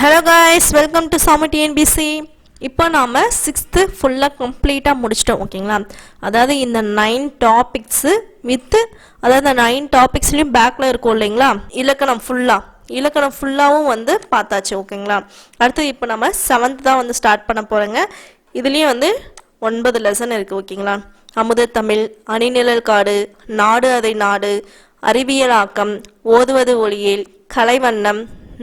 Hello guys welcome to Sami TNPSC இப்போ நாம் sixth ஃபுல்லாக கம்ப்ளீட்டாக முடிச்சிட்டோம் ஓகேங்களா அதாவது இந்த நைன் டாபிக்ஸு வித்து அதாவது நைன் டாபிக்ஸ்லையும் பேக்கில் இருக்கும் இல்லைங்களா? இலக்கணம் ஃபுல்லாக இலக்கணம் ஃபுல்லாகவும் வந்து பார்த்தாச்சு ஓகேங்களா அடுத்து இப்போ நம்ம செவன்த் தான் வந்து ஸ்டார்ட் பண்ண போகிறோங்க இதுலேயும் வந்து ஒன்பது லெசன் இருக்குது ஓகேங்களா அமுத தமிழ் அணிநிழல் காடு நாடு அதை நாடு அறிவியலாக்கம் ஓதுவது ஒளியேல் கலைவண்ணம்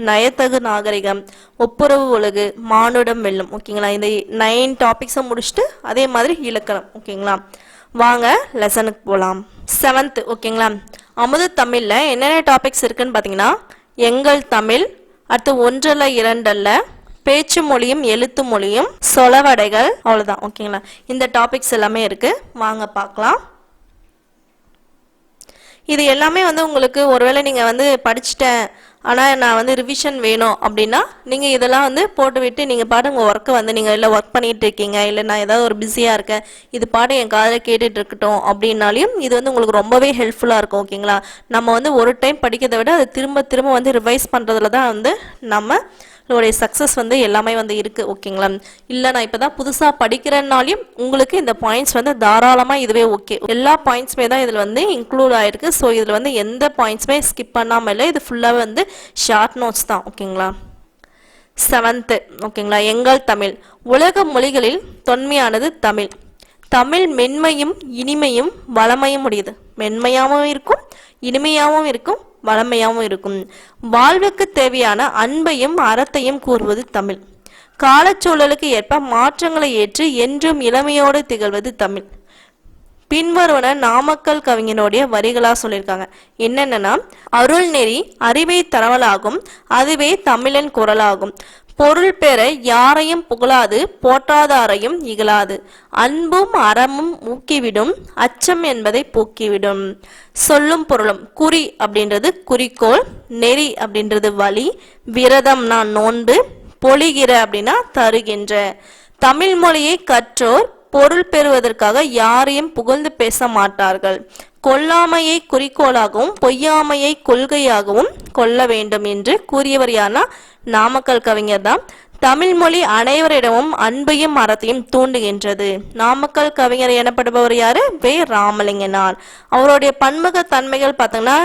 நயத்தகு நாகரிகம் ஒப்புரவு ஒழுகு மானுடம் வெல்லும். ஓகேங்களா? இந்த நைன் டாபிக்ஸை முடிச்சுட்டு அதே மாதிரி இலக்கணம். ஓகேங்களா? வாங்க லெசனுக்கு போகலாம் செவன்த் ஓகேங்களா? அமுத தமிழில் என்னென்ன டாபிக்ஸ் இருக்குன்னு பார்த்தீங்கன்னா எங்கள் தமிழ் அடுத்து ஒன்றில் இரண்டல்ல பேச்சு மொழியும் எழுத்து மொழியும் சொலவடைகள் அவ்வளோதான் ஓகேங்களா? இந்த டாபிக்ஸ் எல்லாமே இருக்குது வாங்க பார்க்கலாம் இது எல்லாமே வந்து உங்களுக்கு ஒருவேளை நீங்கள் வந்து படிச்சிட்டேன் ஆனால் நான் வந்து ரிவிஷன் வேணும் அப்படின்னா நீங்கள் இதெல்லாம் வந்து போட்டுவிட்டு நீங்கள் பாட்டு உங்கள் ஒர்க்கை வந்து நீங்கள் இல்லை ஒர்க் பண்ணிகிட்டு இருக்கீங்க இல்லை நான் ஏதாவது ஒரு பிஸியாக இருக்கேன் இது பாட்டு என் காதில் கேட்டுட்டு இருக்கட்டும் அப்படின்னாலையும் இது வந்து உங்களுக்கு ரொம்பவே ஹெல்ப்ஃபுல்லாக இருக்கும் ஓகேங்களா நம்ம வந்து ஒரு டைம் படிக்கிறதை விட அது திரும்ப திரும்ப வந்து ரிவைஸ் பண்ணுறதுல தான் வந்து நம்ம உங்களுடைய சக்ஸஸ் வந்து எல்லாமே வந்து இருக்குது ஓகேங்களா இல்லை நான் இப்போ தான் புதுசாக படிக்கிறேன்னாலையும் உங்களுக்கு இந்த பாயிண்ட்ஸ் வந்து தாராளமாக இதுவே ஓகே எல்லா பாயிண்ட்ஸுமே தான் இதில் வந்து இன்க்ளூட் ஆயிருக்கு. ஸோ இதில் வந்து எந்த பாயிண்ட்ஸுமே ஸ்கிப் பண்ணாமல் இல்லை இது ஃபுல்லாகவே வந்து ஷார்ட் நோட்ஸ் தான் ஓகேங்களா செவன்த்து ஓகேங்களா எங்கள் தமிழ். உலக மொழிகளில் தொன்மையானது தமிழ். தமிழ் மென்மையும் இனிமையும் வளமையும் உடையது. மென்மையாகவும் இருக்கும் இனிமையாகவும் இருக்கும் வளமையாகவும் இருக்கும். வாழ்வுக்கு தேவையான அன்பையும் அறத்தையும் கூறுவது தமிழ். காலச்சூழலுக்கு ஏற்ப மாற்றங்களை ஏற்று என்றும் இளமையோடு திகழ்வது தமிழ். பின்வருவன நாமக்கல் கவிஞனுடைய வரிகளா சொல்லியிருக்காங்க. என்னென்னா அருள் நெறி அறிவை தரவலாகும் அதுவே தமிழன் குரலாகும். பொருள் பெற யாரையும் புகழாது போற்றாதாரையும் இகழாது. அன்பும் அறமும் ஊக்கிவிடும் அச்சம் என்பதை போக்கிவிடும். சொல்லும் பொருளும் குறி அப்படின்றது குறிக்கோள் நெறி அப்படின்றது வழி விரதம் நான் நோன்பு பொழிகிற அப்படின்னா தருகின்ற. தமிழ் மொழியை கற்றோர் பொருள் பெறுவதற்காக யாரையும் புகழ்ந்து பேச மாட்டார்கள். கொல்லாமையை குறிக்கோளாகவும் பொய்யாமையை கொள்கையாகவும் கொள்ள வேண்டும் என்று கூறியவர் யானா நாமக்கல் கவிஞர் தான் தமிழ்மொழி அனைவரிடமும் அன்பையும் அறத்தையும் தூண்டுகின்றது. நாமக்கல் கவிஞர் எனப்படுபவர் யாரு? வே. ராமலிங்கனார். அவருடைய பன்முக தன்மைகள் பார்த்தீங்கன்னா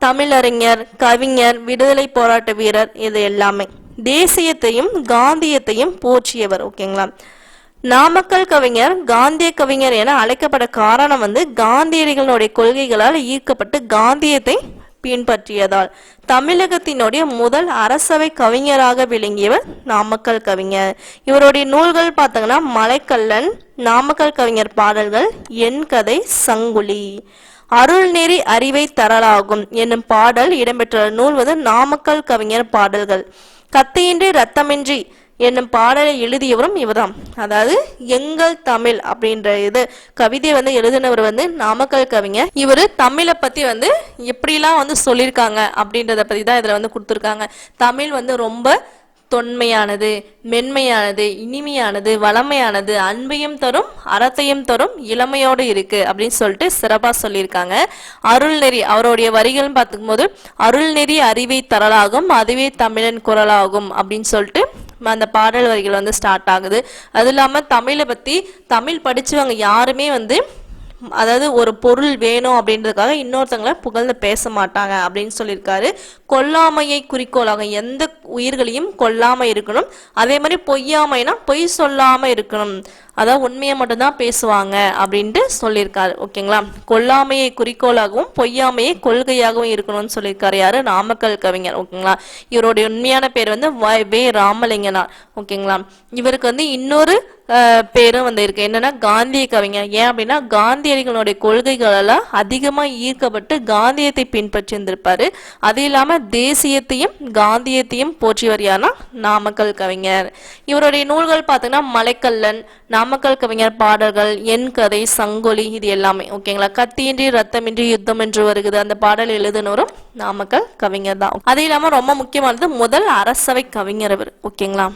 தமிழறிஞர் கவிஞர் விடுதலை போராட்ட வீரர் இது எல்லாமே. தேசியத்தையும் காந்தியத்தையும் போற்றியவர் ஓகேங்களா? நாமக்கல் கவிஞர் காந்திய கவிஞர் என அழைக்கப்பட காரணம் வந்து காந்தியடிகளுடைய கொள்கைகளால் ஈர்க்கப்பட்டு காந்தியத்தை பின்பற்றியதால். தமிழகத்தினுடைய முதல் அரசவை கவிஞராக விளங்கியவர் நாமக்கல் கவிஞர். இவருடைய நூல்கள் பார்த்தீங்கன்னா மலைக்கல்லன் நாமக்கல் கவிஞர் பாடல்கள் என் கதை சங்குலி. அருள்நெறி அறிவை தரலாகும் என்னும் பாடல் இடம்பெற்ற நூல் வந்து நாமக்கல் கவிஞர் பாடல்கள். கத்தியின்றி ரத்தமின்றி என்னும் பாடலை எழுதியவரும் இவர்தான் அதாவது எங்கள் தமிழ் அப்படின்ற இது கவிதையை வந்து எழுதினவர் வந்து நாமக்கல் கவிஞர். இவர் தமிழை பற்றி வந்து எப்படிலாம் வந்து சொல்லியிருக்காங்க அப்படின்றத பற்றி தான் இதில் வந்து கொடுத்துருக்காங்க. தமிழ் வந்து ரொம்ப தொன்மையானது மென்மையானது இனிமையானது வளமையானது அன்பையும் தரும் அறத்தையும் தரும் இளமையோடு இருக்கு அப்படின்னு சொல்லிட்டு சிறப்பா சொல்லியிருக்காங்க. அருள்நெறி அவருடைய வரிகள் பார்க்கும்போது அருள்நெறி அறிவை தரலாகும் அதுவே தமிழன் குரலாகும் அப்படின்னு சொல்லிட்டு அந்த பாடல் வரிகள் வந்து ஸ்டார்ட் ஆகுது. அது இல்லாமல் தமிழை பற்றி தமிழ் படித்தவங்க யாருமே வந்து அதாவது ஒரு பொருள் வேணும் அப்படின்றதுக்காக இன்னொருத்தங்களை புகழ்ந்து பேச மாட்டாங்க அப்படின்னு சொல்லியிருக்காரு. கொல்லாமையை குறிக்கோளாக எந்த உயிர்களையும் கொல்லாமல் இருக்கணும். அதே மாதிரி பொய்யாமைனா பொய் சொல்லாமல் இருக்கணும். அதாவது உண்மையை மட்டும்தான் பேசுவாங்க அப்படின்ட்டு சொல்லியிருக்காரு ஓகேங்களா? கொல்லாமையை குறிக்கோளாகவும் பொய்யாமையை கொள்கையாகவும் இருக்கணும்னு சொல்லியிருக்காரு யாரு? நாமக்கல் கவிஞர் ஓகேங்களா? இவருடைய உண்மையான பேர் வந்து வே ராமலிங்கனார் ஓகேங்களா? இவருக்கு வந்து இன்னொரு பேரும் வந்து இருக்கு என்னன்னா காந்திய கவிஞர். ஏன் அப்படின்னா காந்தியடிகளுடைய கொள்கைகளெல்லாம் அதிகமாக ஈர்க்கப்பட்டு காந்தியத்தை பின்பற்றி இருந்திருப்பாரு அது இல்லாமல் தேசியத்தையும் காந்தியத்தையும் போற்றியவர் யாருன்னா நாமக்கல் கவிஞர். இவருடைய நூல்கள் பார்த்தீங்கன்னா மலைக்கல்லன் நாமக்கல் கவிஞர் பாடல்கள் என் கதை சங்கொலி இது எல்லாமே ஓகேங்களா? கத்தியின்றி ரத்தமின்றி யுத்தம் என்று வருகிறது. அந்த பாடல் எழுதினோரும் நாமக்கல் கவிஞர் தான். அது இல்லாம ரொம்ப முக்கியமானது முதல் அரசவை கவிஞர் அவர் ஓகேங்களா?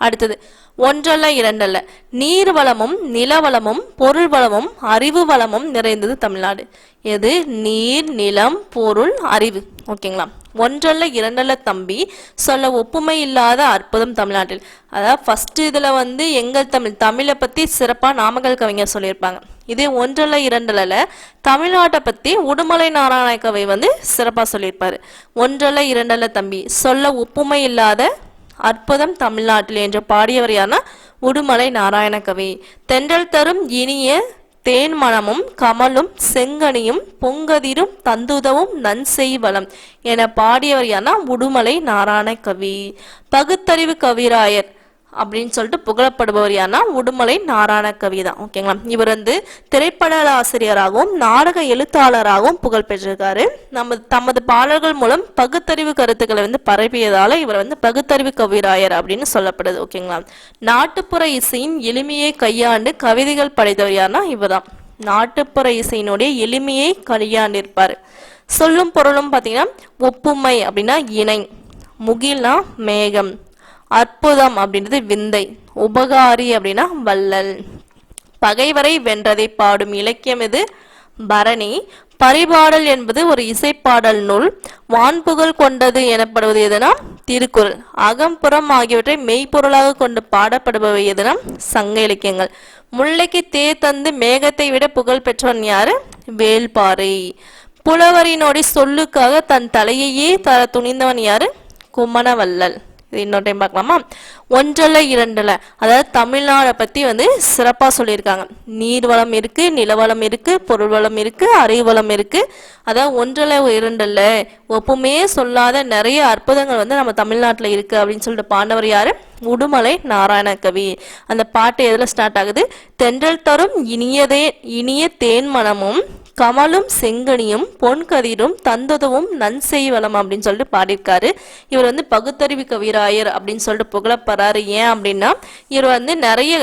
அடுத்தது ஒன்றல்ல இரண்டல்ல. நீர் வளமும் நிலவளமும் பொருள் வளமும் அறிவு வளமும் நிறைந்தது தமிழ்நாடு. எது? நீர் நிலம் பொருள் அறிவு. ஓகேங்களா? ஒன்றல்ல இரண்டல்ல தம்பி சொல்ல ஒப்புமை இல்லாத அற்புதம் தமிழ்நாட்டில். அதாவது ஃபர்ஸ்ட் இதில் வந்து எங்கள் தமிழ் தமிழை பற்றி சிறப்பாக நாமக்கல் கவிஞர் சொல்லியிருப்பாங்க. இதே ஒன்றல்ல இரண்டல்ல தமிழ்நாட்டை பற்றி உடுமலை நாராயண கவி வந்து சிறப்பாக சொல்லியிருப்பார். ஒன்றல்ல இரண்டல்ல தம்பி சொல்ல ஒப்புமை இல்லாத அற்புதம் தமிழ்நாட்டில் என்று பாடியவர் யாருன்னா உடுமலை நாராயணகவி. தென்றல் தரும் இனிய தேன் மணமும் கமலும் செங்கனியும் பொங்கதிரும் தந்துதவும் நன்செய் வளம் என பாடியவர் யாருன்னா உடுமலை நாராயணகவி. பகுத்தறிவு கவிராயர் அப்படின்னு சொல்லிட்டு புகழப்படுபவர் யாருன்னா உடுமலை நாராயண கவி தான் ஓகேங்களா இவர் வந்து திரைப்பட ஆசிரியராகவும் நாடக எழுத்தாளராகவும் புகழ் பெற்றிருக்காரு. நம்ம தமது பாடல்கள் மூலம் பகுத்தறிவு கருத்துக்களை வந்து பரப்பியதால இவர் வந்து பகுத்தறிவு கவிராயர் அப்படின்னு சொல்லப்படுது. ஓகேங்களா நாட்டுப்புற இசையின் எளிமையை கையாண்டு கவிதைகள் படைத்தவர் யாருன்னா இவர்தான். நாட்டுப்புற இசையினுடைய எளிமையை கையாண்டிருப்பார். சொல்லும் பொருளும் பார்த்தீங்கன்னா ஒப்புமை அப்படின்னா இணை. முகில்னா மேகம். அற்புதம் அப்படின்றது விந்தை. உபகாரி அப்படின்னா வள்ளல். பகைவரை வென்றதை பாடும் இலக்கியம் இது பரணி. பரிபாடல் என்பது ஒரு இசைப்பாடல் நூல். வான்புகழ் கொண்டது எனப்படுவது எதனா? திருக்குறள். அகம்புறம் ஆகியவற்றை மெய்ப்பொருளாக கொண்டு பாடப்படுபவை எதனா? சங்க இலக்கியங்கள். முல்லைக்கு தேர் தந்து மேகத்தை விட புகழ் பெற்றவன் யாரு? வேல்பாறை. புலவரினோடி சொல்லுக்காக தன் தலையையே தர துணிந்தவன் யாரு? குமணவல்லல் இது இன்னொரு டைம் பார்க்கலாமா? ஒன்றில் இரண்டில் அதாவது தமிழ்நாடை பற்றி வந்து சிறப்பாக சொல்லியிருக்காங்க. நீர் வளம் நிலவளம் இருக்குது பொருள் வளம் இருக்குது அறிவு வளம் அதாவது ஒன்றில் இரண்டில் ஒப்புமே சொல்லாத நிறைய அற்புதங்கள் வந்து நம்ம தமிழ்நாட்டில் இருக்குது அப்படின்னு சொல்லிட்டு பாண்டவர் யார்? உடுமலை நாராயண கவி அந்த பாட்டு எதில் ஸ்டார்ட் ஆகுது? தென்றல் தரும் இனியதே இனிய தேன் மனமும் கமலும் செங்கனியும் பொன்கதிரும் கதிரும் நன்செய் வளம் அப்படின்னு சொல்லிட்டு பாடியிருக்காரு. இவர் வந்து பகுத்தறிவு கவிராயர் அப்படின்னு சொல்லிட்டு புகழப்படுறாரு ஏன் அப்படின்னா இவர் வந்து நிறைய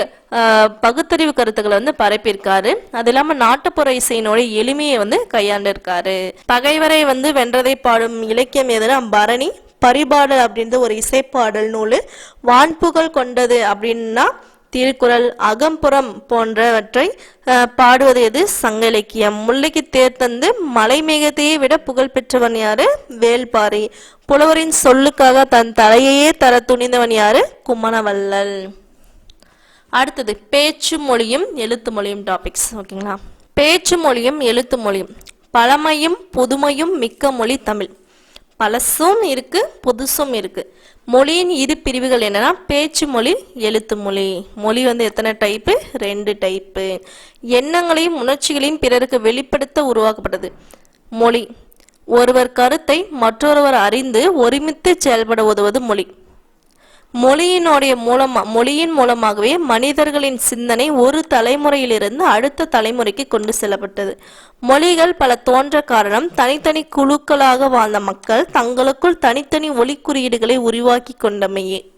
பகுத்தறிவு கருத்துக்களை வந்து பரப்பியிருக்காரு. அது இல்லாம நாட்டுப்புற இசையினோட எளிமையை வந்து கையாண்டிருக்காரு. பகைவரை வந்து வென்றதை பாடும் இலக்கியம் எதுனா பரணி பரிபாடல் அப்படின்றது ஒரு இசைப்பாடல் நூல். வான்புகழ் கொண்டது அப்படின்னா திருக்குறள் அகம்புறம் போன்றவற்றை அஹ், பாடுவது எது? சங்க இலக்கியம். முல்லைக்கு தேர் தந்து மலைமேகத்தையே விட புகழ் பெற்றவன் யாரு? வேல்பாரி. புலவரின் சொல்லுக்காக தன் தலையையே தர துணிந்தவன் யாரு? குமணவல்லல். அடுத்தது பேச்சு மொழியும் எழுத்து மொழியும் டாபிக்ஸ் ஓகேங்களா? பேச்சு மொழியும் எழுத்து மொழியும். பழமையும் புதுமையும் மிக்க மொழி தமிழ். பழசும் இருக்கு புதுசும் இருக்கு. மொழியின் இரு பிரிவுகள் என்னன்னா பேச்சு மொழி எழுத்து மொழி. மொழி வந்து எத்தனை டைப்பு ரெண்டு டைப்பு எண்ணங்களையும் உணர்ச்சிகளையும் பிறருக்கு வெளிப்படுத்த உருவாக்கப்பட்டது. மொழி. ஒருவர் கருத்தை மற்றொருவர் அறிந்து ஒருமித்து செயல்பட உதவுவது மொழி. மொழியினுடைய மூலமா மொழியின் மூலமாகவே மனிதர்களின் சிந்தனை ஒரு தலைமுறையிலிருந்து அடுத்த தலைமுறைக்கு கொண்டு செல்லப்பட்டது. மொழிகள் பல தோன்ற காரணம் தனித்தனி குழுக்களாக வாழ்ந்த மக்கள் தங்களுக்குள் தனித்தனி ஒளி குறியீடுகளை உருவாக்கி கொண்டமையே.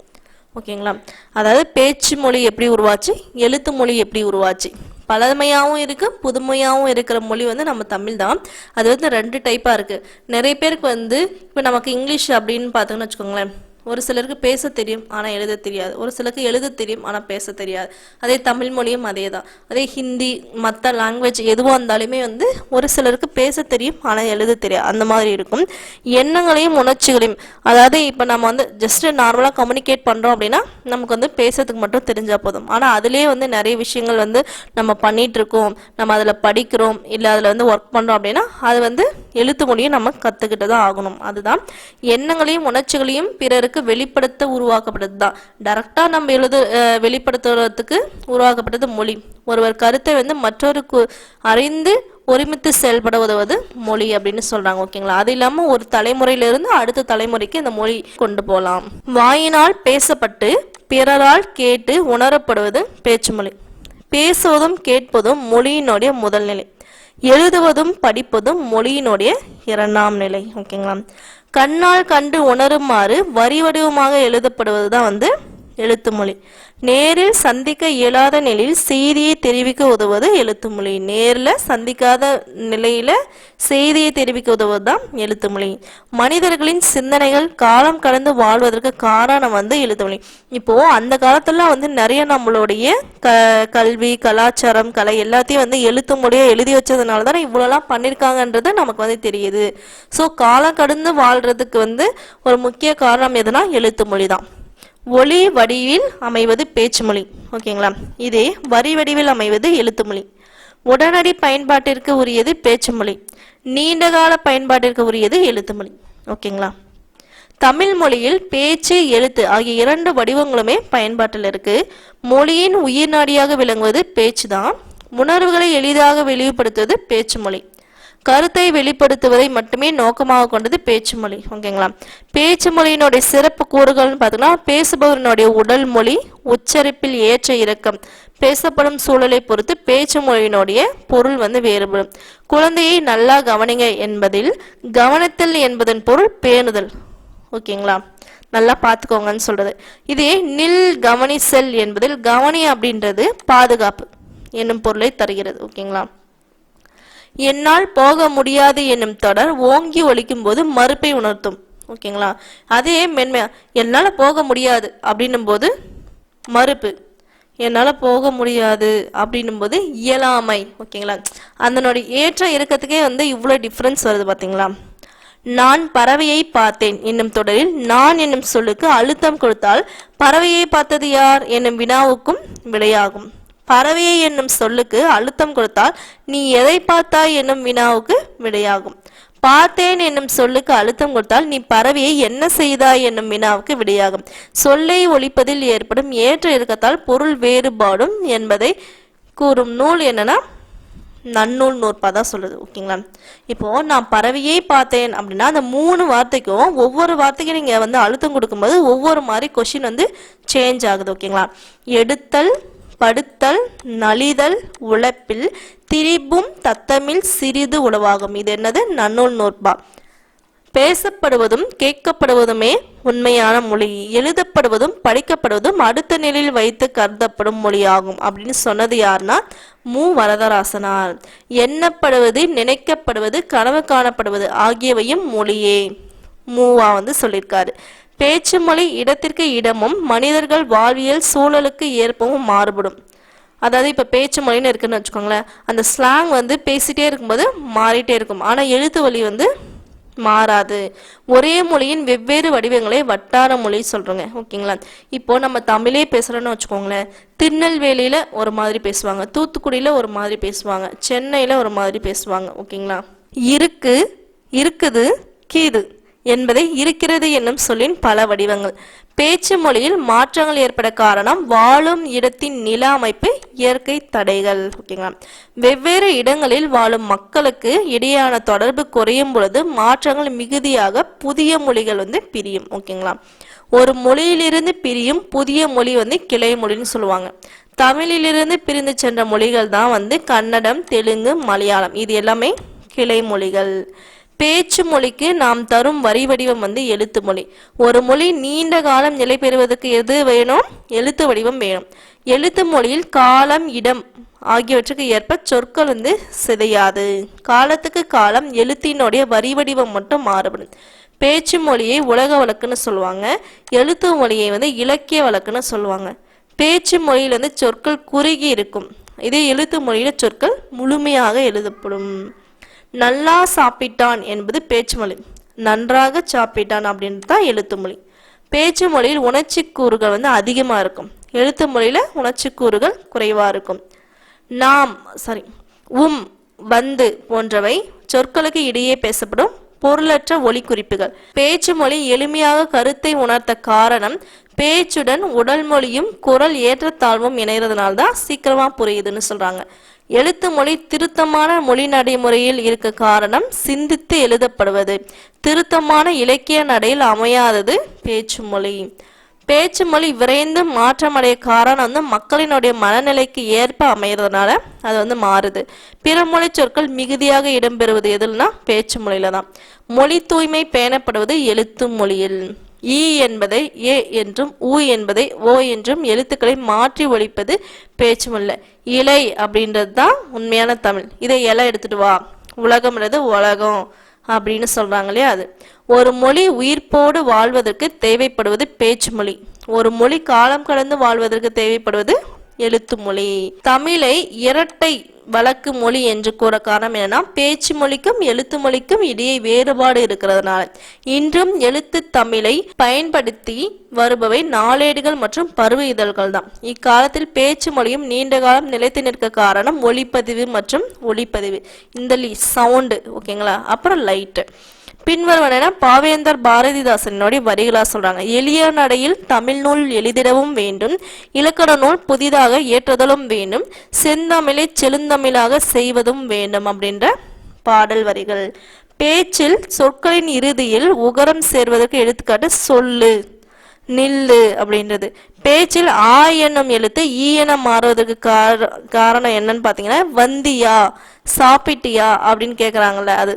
ஓகேங்களா? அதாவது பேச்சு மொழி எப்படி உருவாச்சு? எழுத்து மொழி எப்படி உருவாச்சு? பழமையாகவும் இருக்கு புதுமையாகவும் இருக்கிற மொழி வந்து நம்ம தமிழ் தான். அது வந்து ரெண்டு டைப்பாக இருக்குது நிறைய பேருக்கு வந்து இப்போ நமக்கு இங்கிலீஷ் அப்படின்னு பார்த்தோம்னு வச்சுக்கோங்களேன். ஒரு சிலருக்கு பேச தெரியும் ஆனால் எழுத தெரியாது. ஒரு சிலருக்கு எழுத தெரியும் ஆனால் பேச தெரியாது. அதே தமிழ் மொழியும் அதே தான் அதே ஹிந்தி மற்ற லாங்குவேஜ் எதுவாக இருந்தாலுமே வந்து ஒரு சிலருக்கு பேச தெரியும் ஆனால் எழுத தெரியாது. அந்த மாதிரி இருக்கும். எண்ணங்களையும் உணர்ச்சிகளையும் அதாவது இப்போ நம்ம வந்து ஜஸ்ட் நார்மலாக கம்யூனிகேட் பண்ணுறோம் அப்படின்னா நமக்கு வந்து பேசுறதுக்கு மட்டும் தெரிஞ்சால் போதும். ஆனால் அதுலேயே வந்து நிறைய விஷயங்கள் வந்து நம்ம பண்ணிகிட்டு இருக்கோம் நம்ம அதில் படிக்கிறோம் இல்லை அதில் வந்து ஒர்க் பண்ணுறோம் அப்படின்னா அது வந்து எழுத்து மொழியை நம்ம கற்றுக்கிட்டு தான் ஆகணும். அதுதான் எண்ணங்களையும் உணர்ச்சிகளையும் பிறருக்கு வெளிப்படுத்த உருவாக்கப்பட்டது தான் டேரெக்டாக நம்ம எழுது வெளிப்படுத்துறதுக்கு உருவாக்கப்பட்டது மொழி. ஒருவர் கருத்தை வந்து மற்றொருக்கு அறிந்து ஒருமித்து செயல்பட உதவுவது மொழி அப்படின்னு சொல்றாங்க ஓகேங்களா? அது இல்லாம ஒரு தலைமுறையிலிருந்து அடுத்த தலைமுறைக்கு இந்த மொழி கொண்டு போகலாம் வாயினால் பேசப்பட்டு பிறரால் கேட்டு உணரப்படுவது பேச்சு மொழி பேசுவதும் கேட்பதும் மொழியினுடைய முதல் நிலை. எழுதுவதும் படிப்பதும் மொழியினுடைய இரண்டாம் நிலை ஓகேங்களா? கண்ணால் கண்டு உணருமாறு வரி வடிவமாக எழுதப்படுவது தான் வந்து எழுத்து மொழி நேரில் சந்திக்க இயலாத நிலையில் செய்தியை தெரிவிக்க உதவுவது எழுத்து மொழி நேரில் சந்திக்காத நிலையில் செய்தியை தெரிவிக்க உதவுவது தான் எழுத்து மொழி மனிதர்களின் சிந்தனைகள் காலம் கடந்து வாழ்வதற்கு காரணம் வந்து எழுத்து மொழி இப்போது அந்த காலத்துல வந்து நிறைய நம்மளுடைய க கல்வி கலாச்சாரம் கலை எல்லாத்தையும் வந்து எழுத்து மொழியை எழுதி வச்சதுனால தானே இவ்வளோலாம் பண்ணியிருக்காங்கன்றது நமக்கு வந்து தெரியுது. ஸோ காலம் கடந்து வாழ்கிறதுக்கு வந்து ஒரு முக்கிய காரணம் எதுனா எழுத்து மொழி தான் ஒளி வடிவில் அமைவது பேச்சு மொழி ஓகேங்களா? இதே வரி வடிவில் அமைவது எழுத்து மொழி உடனடி பயன்பாட்டிற்கு உரியது பேச்சு மொழி நீண்டகால பயன்பாட்டிற்கு உரியது எழுத்து மொழி ஓகேங்களா? தமிழ் மொழியில் பேச்சு எழுத்து ஆகிய இரண்டு வடிவங்களுமே பயன்பாட்டில் இருக்கு. மொழியின் உயிர் நாடியாக விளங்குவது பேச்சு தான் உணர்வுகளை எளிதாக வெளிப்படுத்துவது பேச்சு மொழி கருத்தை வெளிப்படுத்துவதை மட்டுமே நோக்கமாக கொண்டது பேச்சு மொழி ஓகேங்களா? பேச்சு மொழியினுடைய சிறப்பு கூறுகள்னு பார்த்தீங்கன்னா பேசுபவரினுடைய உடல் மொழி உச்சரிப்பில் ஏற்ற இறக்கம். பேசப்படும் சூழலை பொறுத்து பேச்சு மொழியினுடைய பொருள் வந்து வேறுபடும். குழந்தையை நல்லா கவனிங்க என்பதில் கவனத்தில் என்பதன் பொருள் பேணுதல் ஓகேங்களா? நல்லா பார்த்துக்கோங்கன்னு சொல்றது. இதே நில் கவனி செல் என்பதில் கவனி அப்படின்றது பாதுகாப்பு என்னும் பொருளை தருகிறது ஓகேங்களா? என்னால் போக முடியாது என்னும் தொடர் ஓங்கி ஒழிக்கும் போது மறுப்பை உணர்த்தும். ஓகேங்களா? அதே மென்மை என்னால் போக முடியாது அப்படின்னும் போது மறுப்பு. என்னால் போக முடியாது அப்படின்னும் போது இயலாமை. ஓகேங்களா? அதனுடைய ஏற்ற இறக்கத்துக்கே வந்து இவ்வளோ டிஃப்ரென்ஸ் வருது பார்த்தீங்களா நான் பறவையை பார்த்தேன் என்னும் தொடரில் நான் என்னும் சொல்லுக்கு அழுத்தம் கொடுத்தால் பறவையை பார்த்தது யார்? என்னும் வினாவுக்கும் விடையாகும். பறவையை என்னும் சொல்லுக்கு அழுத்தம் கொடுத்தால் நீ எதை பார்த்தாய் என்னும் வினாவுக்கு விடையாகும். பார்த்தேன் என்னும் சொல்லுக்கு அழுத்தம் கொடுத்தால் நீ பறவையை என்ன செய்தாய் என்னும் வினாவுக்கு விடையாகும். சொல்லை ஒழிப்பதில் ஏற்படும் ஏற்ற இறக்கத்தால் பொருள் வேறுபாடும் என்பதை கூறும் நூல் என்னன்னா நன்னூல் நூற்பா தான் சொல்லுது ஓகேங்களா? இப்போ நான் பறவையை பார்த்தேன் அப்படின்னா அந்த மூணு வார்த்தைக்கும் ஒவ்வொரு வார்த்தைக்கும் நீங்க வந்து அழுத்தம் கொடுக்கும்போது ஒவ்வொரு மாதிரி கொஷின் வந்து சேஞ்ச் ஆகுது ஓகேங்களா? எடுத்தல் படுத்தல் நலிதல் உழைப்பில் திரிபும் தத்தமில் சிறிது உளவாகும் இது என்னது? நன்னூல் நூற்பா. பேசப்படுவதும் கேட்கப்படுவதுமே உண்மையான மொழி. எழுதப்படுவதும் படிக்கப்படுவதும் அடுத்த நிலையில் வைத்து கருதப்படும் மொழியாகும். அப்படின்னு சொன்னது யாருன்னா மு. வரதராசனார். எண்ணப்படுவது நினைக்கப்படுவது கனவு காணப்படுவது ஆகியவையும் மொழியே. மூவா வந்து சொல்லியிருக்காரு. பேச்சு மொழி இடத்திற்கு இடமும் மனிதர்கள் வாழ்வியல் சூழலுக்கு ஏற்பவும் மாறுபடும். அதாவது இப்போ பேச்சு மொழின்னு இருக்குன்னு வச்சுக்கோங்களேன் அந்த ஸ்லாங் வந்து பேசிட்டே இருக்கும்போது மாறிட்டே இருக்கும். ஆனால் எழுத்து வழி வந்து மாறாது. ஒரே மொழியின் வெவ்வேறு வடிவங்களை வட்டார மொழி சொல்கிறோங்க ஓகேங்களா? இப்போ நம்ம தமிழே பேசுகிறோன்னு வச்சுக்கோங்களேன் திருநெல்வேலியில் ஒரு மாதிரி பேசுவாங்க தூத்துக்குடியில் ஒரு மாதிரி பேசுவாங்க சென்னையில் ஒரு மாதிரி பேசுவாங்க. ஓகேங்களா? இருக்கு இருக்குது கீது. என்பதை இருக்கிறது என்னும் சொல்லின் பல வடிவங்கள். பேச்சு மொழியில் மாற்றங்கள் ஏற்பட காரணம் வாழும் இடத்தின் நில அமைப்பு இயற்கை தடைகள். ஓகேங்களா வெவ்வேறு இடங்களில் வாழும் மக்களுக்கு இடையான தொடர்பு குறையும் பொழுது மாற்றங்கள் மிகுதியாக புதிய மொழிகள் வந்து பிரியும். ஓகேங்களா ஒரு மொழியிலிருந்து பிரியும் புதிய மொழி வந்து கிளை மொழின்னு சொல்லுவாங்க. தமிழிலிருந்து பிரிந்து சென்ற மொழிகள் தான் வந்து கன்னடம் தெலுங்கு மலையாளம். இது எல்லாமே கிளை மொழிகள். பேச்சு மொழிக்கு நாம் தரும் வரி வடிவம் வந்து எழுத்து மொழி. ஒரு மொழி நீண்ட காலம் நிலை பெறுவதற்கு எது வேணும்? எழுத்து வடிவம் வேணும். எழுத்து மொழியில் காலம் இடம் ஆகியவற்றுக்கு ஏற்ப சொற்கள் வந்து சிதையாது. காலத்துக்கு காலம் எழுத்தினுடைய வரி வடிவம் மட்டும் மாறுபடும். பேச்சு மொழியை உலக வழக்குன்னு சொல்லுவாங்க. எழுத்து மொழியை வந்து இலக்கிய வழக்குன்னு சொல்லுவாங்க. பேச்சு மொழியில் வந்து சொற்கள் குறுகி இருக்கும். இதே எழுத்து மொழியில் சொற்கள் முழுமையாக எழுதப்படும். நல்லா சாப்பிட்டான் என்பது பேச்சு மொழி நன்றாக சாப்பிட்டான் அப்படின்றது தான் எழுத்து மொழி பேச்சு மொழியில் உணர்ச்சி கூறுகள் வந்து அதிகமாக இருக்கும். எழுத்து மொழியில் உணர்ச்சி கூறுகள் குறைவாக இருக்கும். நாம் சாரி உம் வந்து போன்றவை சொற்களுக்கு இடையே பேசப்படும் பொருளற்ற ஒலி குறிப்புகள் பேச்சு மொழி எளிமையாக கருத்தை உணர்த்த காரணம் பேச்சுடன் உடல் மொழியும் குரல் ஏற்றத்தாழ்வும் இணைகிறதுனால தான் சீக்கிரமாக புரியுதுன்னு சொல்கிறாங்க எழுத்து மொழி திருத்தமான மொழி நடைமுறையில் இருக்க காரணம் சிந்தித்து எழுதப்படுவது. திருத்தமான இலக்கிய நடையில் அமையாதது பேச்சு மொழி. பேச்சு மொழி விரைந்து மாற்றமடைய காரணம் வந்து மக்களினுடைய மனநிலைக்கு ஏற்ப அமைகிறதுனால அது வந்து மாறுது. பிற மொழி சொற்கள் மிகுதியாக இடம்பெறுவது எதுனா பேச்சு மொழியில தான் மொழி தூய்மை பேணப்படுவது எழுத்து மொழியில். ஈ என்பதை ஏ என்றும் ஊ என்பதை ஓ என்றும் எழுத்துக்களை மாற்றி ஒழிப்பது பேச்சுமல்ல. இலை அப்படின்றது தான் உண்மையான தமிழ். இதை இலை எடுத்துட்டு வா. உலகம்ன்றது உலகம் அப்படின்னு சொல்றாங்க இல்லையா அது. ஒரு மொழி உயிர்ப்போடு வாழ்வதற்கு தேவைப்படுவது பேச்சு மொழி ஒரு மொழி காலம் கடந்து வாழ்வதற்கு தேவைப்படுவது எழுத்து மொழி. தமிழை இரட்டை வழக்கு மொழி என்று கூற காரணம் என்னன்னா பேச்சு மொழிக்கும் எழுத்து மொழிக்கும் இடையே வேறுபாடு இருக்கிறதுனால. இன்றும் எழுத்து தமிழை பயன்படுத்தி வருபவை நாளேடுகள் மற்றும் பருவ இதழ்கள் தான். இக்காலத்தில் பேச்சு மொழியும் நீண்ட காலம் நிலைத்து நிற்க காரணம் ஒளிப்பதிவு மற்றும் ஒளிப்பதிவு. இந்த சவுண்டு ஓகேங்களா அப்புறம் லைட்டு பின்வருவன பாவேந்தர் பாரதிதாசனுடைய வரிகளாக சொல்றாங்க. எளிய நடையில் தமிழ் நூல் எளிதிடவும் வேண்டும் இலக்கண நூல் புதிதாக ஏற்றுதலும் வேண்டும் செந்தமிழை செழுந்தமிழாக செய்வதும் வேண்டும் அப்படின்ற பாடல் வரிகள். பேச்சில் சொற்களின் இறுதியில் உகரம் சேர்வதற்கு எடுத்துக்காட்டு சொல்லு நில்லு அப்படின்றது. பேச்சில் ஆ என்னும் எழுத்து ஈ என மாறுவதற்கு காரணம் என்னன்னு பார்த்தீங்கன்னா வந்தியா சாப்பிட்டியா அப்படின்னு கேட்குறாங்கல்ல அது.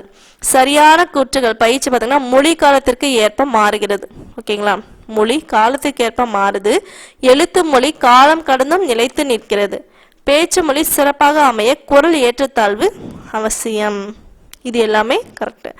சரியான கூற்றுகள். பயிற்சி பார்த்தீங்கன்னா மொழி காலத்திற்கு ஏற்ப மாறுகிறது. ஓகேங்களா? மொழி காலத்துக்கு ஏற்ப மாறுது. எழுத்து மொழி காலம் கடந்தும் நிலைத்து நிற்கிறது. பேச்சு மொழி சிறப்பாக அமைய குரல் ஏற்றத்தாழ்வு அவசியம். இது எல்லாமே கரெக்டு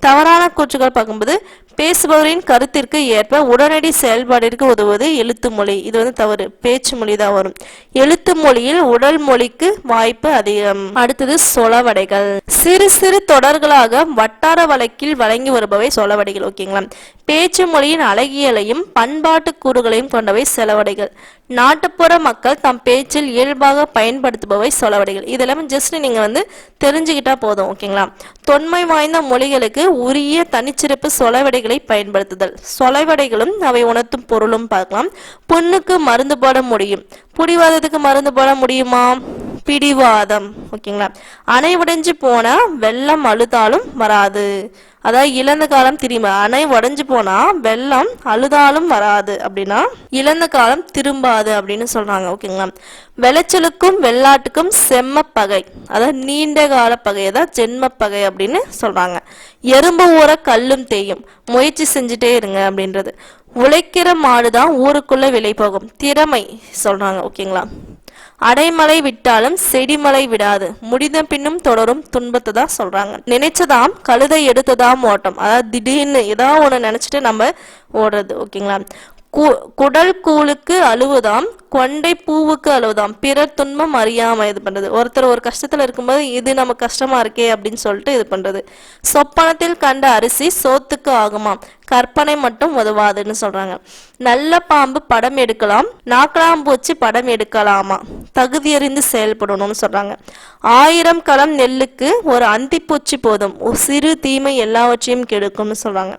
தவறான கூற்றுகள் பார்க்கும்போது பேசுபவரின் கருத்திற்கு ஏற்ப உடனடி செயல்பாட்டிற்கு உதவுவது எழுத்து மொழி. இது வந்து தவறு. பேச்சு மொழி தான் வரும். எழுத்து மொழியில் உடல் மொழிக்கு வாய்ப்பு அதிகம். அடுத்தது சொலவடைகள். சிறு சிறு தொடர்களாக வட்டார வழக்கில் வழங்கி வருபவை சொலவடைகள் ஓகேங்களா? பேச்சு மொழியின் அழகியலையும் பண்பாட்டு கூறுகளையும் கொண்டவை செலவடைகள். நாட்டுப்புற மக்கள் தம் பேச்சில் இயல்பாக பயன்படுத்துபவை சொலவடைகள். இதெல்லாம் ஜஸ்ட் நீங்க வந்து தெரிஞ்சுக்கிட்டா போதும் ஓகேங்களா? தொன்மை வாய்ந்த மொழிகளுக்கு உரிய தனிச்சிறப்பு சொலவடைகளை பயன்படுத்துதல். சொலவடைகளும் அவை உணர்த்தும் பொருளும் பார்க்கலாம். பொண்ணுக்கு மருந்து போட முடியும். புடிவாதத்துக்கு மருந்து போட முடியுமா? பிடிவாதம் ஓகேங்களா? அணை உடைஞ்சு போனா வெள்ளம் அழுதாலும் வராது. அதாவது இழந்த காலம் திரும்ப அணை உடைஞ்சு போனா வெள்ளம் அழுதாலும் வராது அப்படின்னா இழந்த காலம் திரும்பாது அப்படின்னு சொல்றாங்க ஓகேங்களா? விளைச்சலுக்கும் வெள்ளாட்டுக்கும் செம்ம பகை. அதாவது நீண்ட கால பகை தான் ஜென்ம பகை அப்படின்னு சொல்றாங்க. எறும்பு ஊற கல்லும் தேயும். முயற்சி செஞ்சுட்டே இருங்க அப்படின்றது. உழைக்கிற மாடுதான் ஊருக்குள்ள விலை போகும். திறமை சொல்றாங்க ஓகேங்களா? அடைமலை விட்டாலும் செடிமலை விடாது. முடிந்த பின்னும் தொடரும் துன்பத்தை தான் சொல்றாங்க. நினைச்சதாம் கழுதை எடுத்ததாம் ஓட்டம். அதாவது திடீர்னு ஏதாவது ஒண்ணு நினைச்சிட்டு நம்ம ஓடுறது ஓகேங்களா? குடல் கூழுக்கு அழுவுதாம் கொண்டை பூவுக்கு அழுவுதாம். பிறர் துன்பம் அறியாம இது பண்றது. ஒருத்தர் ஒரு கஷ்டத்துல இருக்கும்போது இது நம்ம கஷ்டமா இருக்கே அப்படின்னு சொல்லிட்டு இது பண்றது. சொப்பனத்தில் கண்ட அரிசி சோத்துக்கு ஆகுமாம். கற்பனை மட்டும் உதவாதுன்னு சொல்றாங்க. நல்ல பாம்பு படம் எடுக்கலாம் நாக்கலாம்பூச்சி படம் எடுக்கலாமா? தகுதியறிந்து செயல்படணும்னு சொல்றாங்க. ஆயிரம் களம் நெல்லுக்கு ஒரு அந்திப்பூச்சி போதும். சிறு தீமை எல்லாவற்றையும் கெடுக்கும்னு சொல்றாங்க.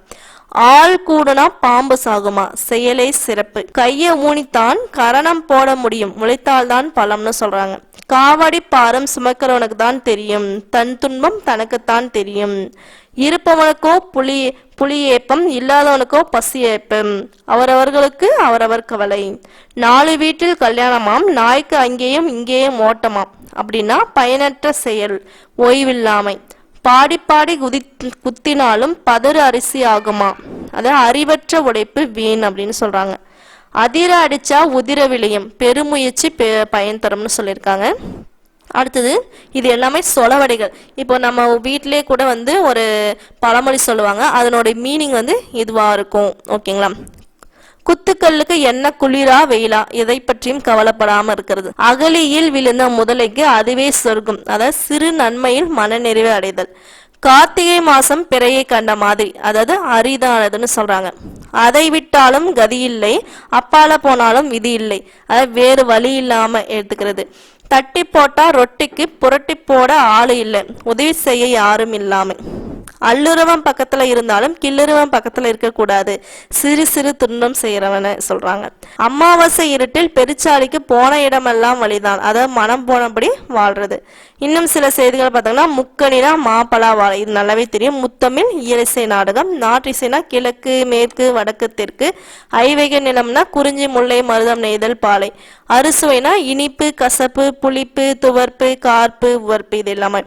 ஆள் கூடுனா பாம்பு சாகுமா? செயலே சிறப்பு. கைய ஊனித்தான் கரணம் போட முடியும். உழைத்தால்தான் பலம்னு சொல்றாங்க. காவடி பாரம் சுமக்கிறவனுக்கு தான் தெரியும். தன் துன்பம் தனக்குத்தான் தெரியும். இருப்பவனுக்கோ புலி புலி ஏப்பம் இல்லாதவனுக்கோ பசி ஏப்பம் அவரவர்களுக்கு அவரவர் கவலை. நாலு வீட்டில் கல்யாணமாம். நாய்க்கு அங்கேயும் இங்கேயும் ஓட்டமாம். அப்படின்னா பயனற்ற செயல் ஓய்வில்லாமை. பாடி பாடி குதி குத்தினாலும் பதறு அரிசி ஆகுமா? அதாவது அறிவற்ற உடைப்பு வீண் அப்படின்னு சொல்றாங்க. அதிர அடிச்சா உதிர விளையும். பெருமுயற்சி பெ- பயன் தரும்னு சொல்லியிருக்காங்க. அடுத்தது இது எல்லாமே சொலவடைகள். இப்போ நம்ம வீட்டிலே கூட வந்து ஒரு பழமொழி சொல்லுவாங்க. அதனுடைய மீனிங் வந்து இதுவாக இருக்கும். ஓகேங்களா? குத்துக்கல்லுக்கு என்ன குளிரா வெயிலா? எதை பற்றியும் கவலைப்படாம இருக்கிறது. அகலியில் விழுந்த முதலைக்கு அதுவே சொர்க்கம். அதாவது சிறு நன்மையில் மனநிறைவு அடைதல். கார்த்திகை மாசம் பிறையை கண்ட மாதிரி. அதாவது அரிதானதுன்னு சொல்றாங்க. அதை விட்டாலும் கதி இல்லை. அப்பால போனாலும் விதி இல்லை. அதாவது வேறு வழி இல்லாம எடுத்துக்கிறது. தட்டி போட்டா ரொட்டிக்கு புரட்டி போட ஆளு இல்லை. உதவி செய்ய யாரும் இல்லாமல் அல்லுருவம் பக்கத்துல இருந்தாலும் கில்லுறவன் பக்கத்துல இருக்கக்கூடாது. சிறு சிறு துன்பம் செய்யறவன சொல்றாங்க. அமாவாசை இருட்டில் பெருச்சாளிக்கு போன இடமெல்லாம் வழிதான். அதாவது மனம் போனபடி வாழ்றது. இன்னும் சில செய்திகள் பார்த்தோம்னா முக்கணினா மாப்பலா வாழை இது நல்லாவே தெரியும். முத்தமிழ் இயலிசை நாடகம் நாற்றிசைனா கிழக்கு மேற்கு வடக்கு தெற்கு ஐவேக நிலம்னா குறிஞ்சி முல்லை மருதம் நெய்தல் பாலை. அறுசுவைனா இனிப்பு கசப்பு புளிப்பு துவர்ப்பு கார்ப்பு உவர்ப்பு இது எல்லாமே.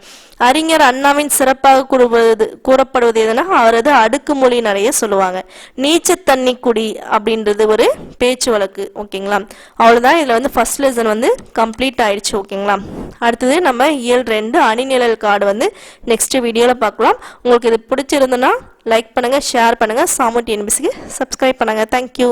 அறிஞர் அண்ணாவின் சிறப்பாக கூறுவது கூறப்படுவது எதுனா அவரது அடுக்குமொழி நிறைய சொல்லுவாங்க. நீச்ச தண்ணி குடி அப்படின்றது ஒரு பேச்சு வழக்கு ஓகேங்களா? அவ்வளோதான் இதில் வந்து ஃபர்ஸ்ட் லெசன் வந்து கம்ப்ளீட் ஆயிடுச்சு ஓகேங்களா? அடுத்தது நம்ம இயல் ரெண்டு அணிநிழல் கார்டு வந்து நெக்ஸ்ட் வீடியோவில் பார்க்கலாம். உங்களுக்கு இது பிடிச்சிருந்ததுன்னா லைக் பண்ணுங்க ஷேர் பண்ணுங்க. சாமுட்டி என்பிசிக்கு சப்ஸ்கிரைப் பண்ணுங்க. தேங்க்யூ